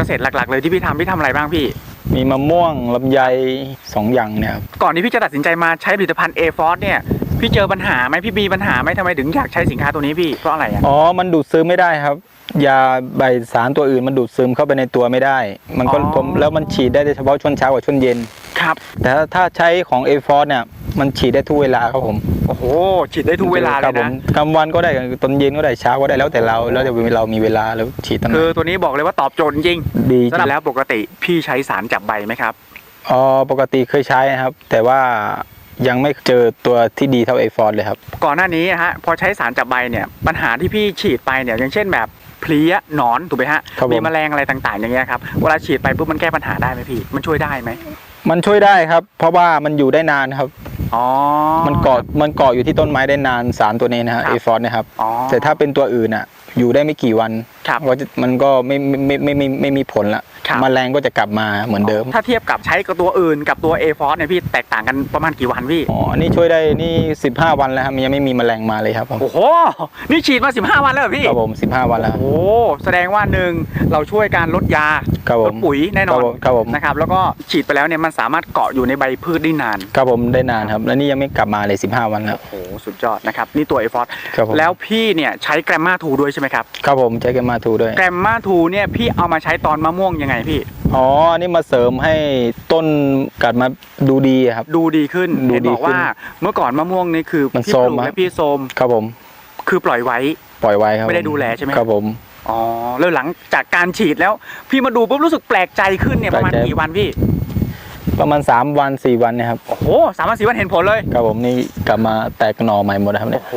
เกษตรหลักๆเลยที่พี่ทำพี่ทำอะไรบ้างพี่ มีมะม่วงลำไยสองอย่างเนี่ยครับก่อนที่พี่จะตัดสินใจมาใช้ผลิตภัณฑ์ A f o r เนี่ยพี่เจอปัญหาไหมพี่มีปัญหาไหมทำไมถึงอยากใช้สินค้าตัวนี้พี่เพราะอะไรอะ อ๋อ มันดูดซึมไม่ได้ครับ ยาใบสารตัวอื่นมันดูดซึมเข้าไปในตัวไม่ได้ มันก็อ๋อ ผมแล้วมันฉีดได้เฉพาะช่วงเช้ากับช่วงเย็น ครับแต่ถ้าถ้าใช้ของ a อฟอเนี่ยมันฉีดได้ทุกเวลาครับผม โอ้โหฉีดได้ทุกเวลาเลครัยผนะมกลางวันก็ได้ตอนเย็นก็ได้เช้าก็ได้แล้วแต่เราแล้วแต่เรามีเวลาแล้วฉีดตอนไหคือนตัวนี้บอกเลยว่าตอบโจทย์จริงดีๆสำหรับแล้วปกติพี่ใช้สารจับใบไหมครับ อ๋อปกติเคยใช้นะครับ แต่ว่ายังไม่เจอตัวที่ดีเท่า a อฟอเลยครับ ก่อนหน้านี้ฮะพอใช้สารจับใบเนี่ยปัญหาที่พี่ฉีดไปเนี่ยอย่างเช่นแบบเพลี้ยหนอนถูกไหมฮะครับผม มีแมลงอะไรต่างๆ อย่างเงี้ยครับเวลาฉีดไปปุ๊บมันแก้ปัญหาได้ไหมพี่ มันช่วยได้ไหมมันช่วยได้ครับ เพราะว่ามันอยู่ได้นานครับ อ๋อ มันเกาะมันเกาะอยู่ที่ต้นไม้ได้นานสารตัวนี้นะฮะครับเอฟอสนะครับอ๋อ แต่ถ้าเป็นตัวอื่นอะ อยู่ได้ไม่กี่วันครับ ก็จะมันก็ไม่ไม่ไม่ไม่ไม่ไม่มีผลละครับ มแมลงก็จะกลับมาเหมือนเดิม ถ้าเทียบกับใช้กับตัวอื่นกับตัว A f o r เนี่ยพี่แตกต่างกันประมาณกี่วันพี่ อ๋ออันนี้ช่วยได้นี่ 15 วันแล้วครับมันยังไม่มีแมลงมาเลยครับผม โอ้โห นี่ฉีดมา 15 วันแล้วเหรอพี่ ครับผม 15 วันแล้ว โอ้โหแสดงว่าหนึ่งเราช่วยการลดยาครับผลมดปุ๋ยแน่นอนครับผมนะครับแล้วก็ฉีดไปแล้วเนี่ยมันสามารถเกาะอยู่ในใบพืชได้นาน ครับผมได้นานครับ แล้วนี่ยังไม่กลับมาเลย 15 วันแล้ว โอ้โหสุดยอดนะครับนี่ตัว A f o r ครับผมแล้วพี่เนี่ยใช้แกรมมาทูด้วยใช่ไหมครับ ครับผมใช้กันมาทูด้วย แกรมมาทูเนี่ยพี่เอามาใช้ตอนมะม่วงยังไงพี่ อ๋ออันนี่มาเสริมให้ต้นกัดมาดูดีอะครับ ดูดีขึ้นดูเห็นดีบอกขึ้นว่าเมื่อก่อนมะม่วงนี่คือมันพี่โทรปมลูกอะ และพี่โซมครับผม คือปล่อยไว้ ปล่อยไว้ครับไม่ได้ดูแลใช่ไหม ครับผม อ๋อแล้วหลังจากการฉีดแล้ว พี่มาดูปุ๊บรู้สึกแปลกใจขึ้นเนี่ยประมาณแปลกใจ กี่วันพี่ ประมาณ 3 วัน 4 วันเนะครับโอ้โหสามวันสี่วันเห็นผลเลย ครับผมนี่กลับมาแตกหน่อใหม่หมดนะครับเนี่ยโอ้โห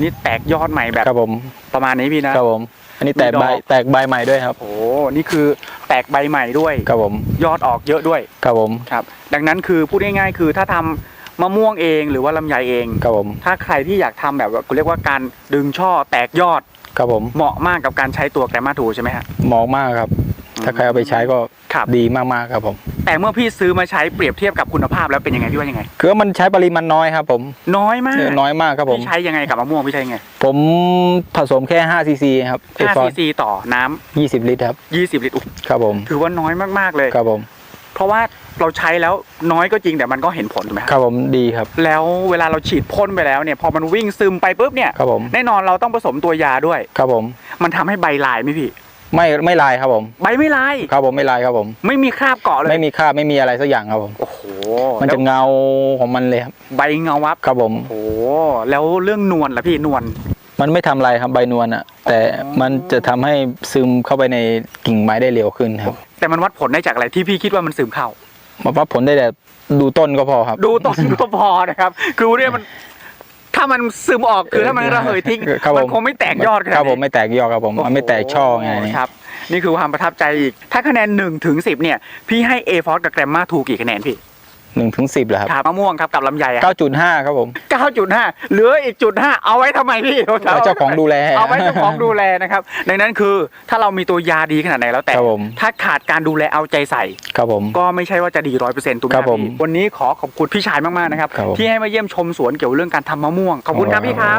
นี่แตกยอดใหม่แบบครับผมประมาณนี้พี่นะ ครับผม อันนี้แตกใบมีดอก แตกใบใหม่ด้วยครับโอ้โห นี่คือแตกใบใหม่ด้วย ครับผมยอดออกเยอะด้วย ครับผมครับ ดังนั้นคือพูดง่ายๆ คือถ้าทำมะม่วงเองหรือว่าลำไยเอง ครับผมถ้าใครที่อยากทำแบบว่าเรียกว่าการดึงช่อแตกยอดครับผมเหมาะมากกับการใช้ตัวแกรมมาทูใช่ไหมฮะเหมาะมากครับ ถ้าใครเอาไปใช้ก็ครับ ดีมากๆครับผมแต่เมื่อพี่ซื้อมาใช้เปรียบเทียบกับคุณภาพแล้วเป็นยังไงพี่ว่ายังไง คือว่ามันใช้ปริมาณน้อยครับผมน้อยมากเออน้อยมากครับผม พี่ใช้ยังไงกับมะม่วงพี่ใช้ยังไงผมผสมแค่5ซีซีครับเอฟ5อซีร์ซีต่อน้ำ20ลิตรครับ20 ลิตรอุ๊ยครับผมถือว่าน้อยมากๆเลย ครับผมเพราะว่าเราใช้แล้วน้อยก็จริงแต่มันก็เห็นผลถูกไหมคครับรับผมดีครับแล้วเวลาเราฉีดพ่นไปแล้วเนี่ยพอมันวิ่งซึมไปปุ๊บเนี่ย ครับผมแน่นอนเราต้องผสมตัวยาด้วย ครับผมมันทำให้ใบลายไหมพี่ ไม่ไม่ลายครับผมใบไม่ลายครับผมไม่ลายครับผม ไม่มีคราบเกาะเลยไม่มีคราบไม่มีอะไรสักอย่างครับผมโอ้โหมันแล้วจะเงาของมันเลยครับใบเงาวับครับผมโอ้โหแล้วเรื่องนวลล่ะพี่นวลมันไม่ทำอะไรครับใบนวลอะแต่มันจะทำให้ซึมเข้าไปในกิ่งไม้ได้เร็วขึ้นครับ แต่มันวัดผลได้จากอะไรที่พี่คิดว่ามันซึมเข้ามาวัดผลได้แต่ดูต้นก็พอครับ ดูต้นก็พอนะครับ คือเนี่ยมัน ถ้ามันซึมออกคือถ้ามันระเหยทิ้งครับผม มันคงไม่แตกยอดขนาดครับผมนี้ไม่แตกยอดครับผมมันไม่แตกช่อไง โโหครับ นี่คือความประทับใจอีก ถ้าคะแนน1ถึง10 เนี่ย พี่ให้ A f o r กับแกรมมาถูกกี่คะแนนพี่ หนึ่งถึงสิบเหรอครับครับมะม่วงครับกับลำไยอะเก้าจุดห้าครับผม 9.5 เหลืออีกจุด5เอาไว้ทำไมพี่เอาเจ้าของดูแล เอาไว้เจ้าของดูแลนะครับ ดังนั้นคือถ้าเรามีตัวยาดีขนาดไหนแล้วแต่ ครับผม ถ้าขาดการดูแลเอาใจใส่ ครับผม ก็ไม่ใช่ว่าจะดีร้อยเปอร์เซ็นต์ถูกไหมครับผมพี่วันนี้ขอขอบคุณพี่ชายมาก ๆ นะครับ ครับผมที่ให้มาเยี่ยมชมสวนเกี่ยวเรื่องการทำมะม่วง ขอบคุณครับพี่ครับ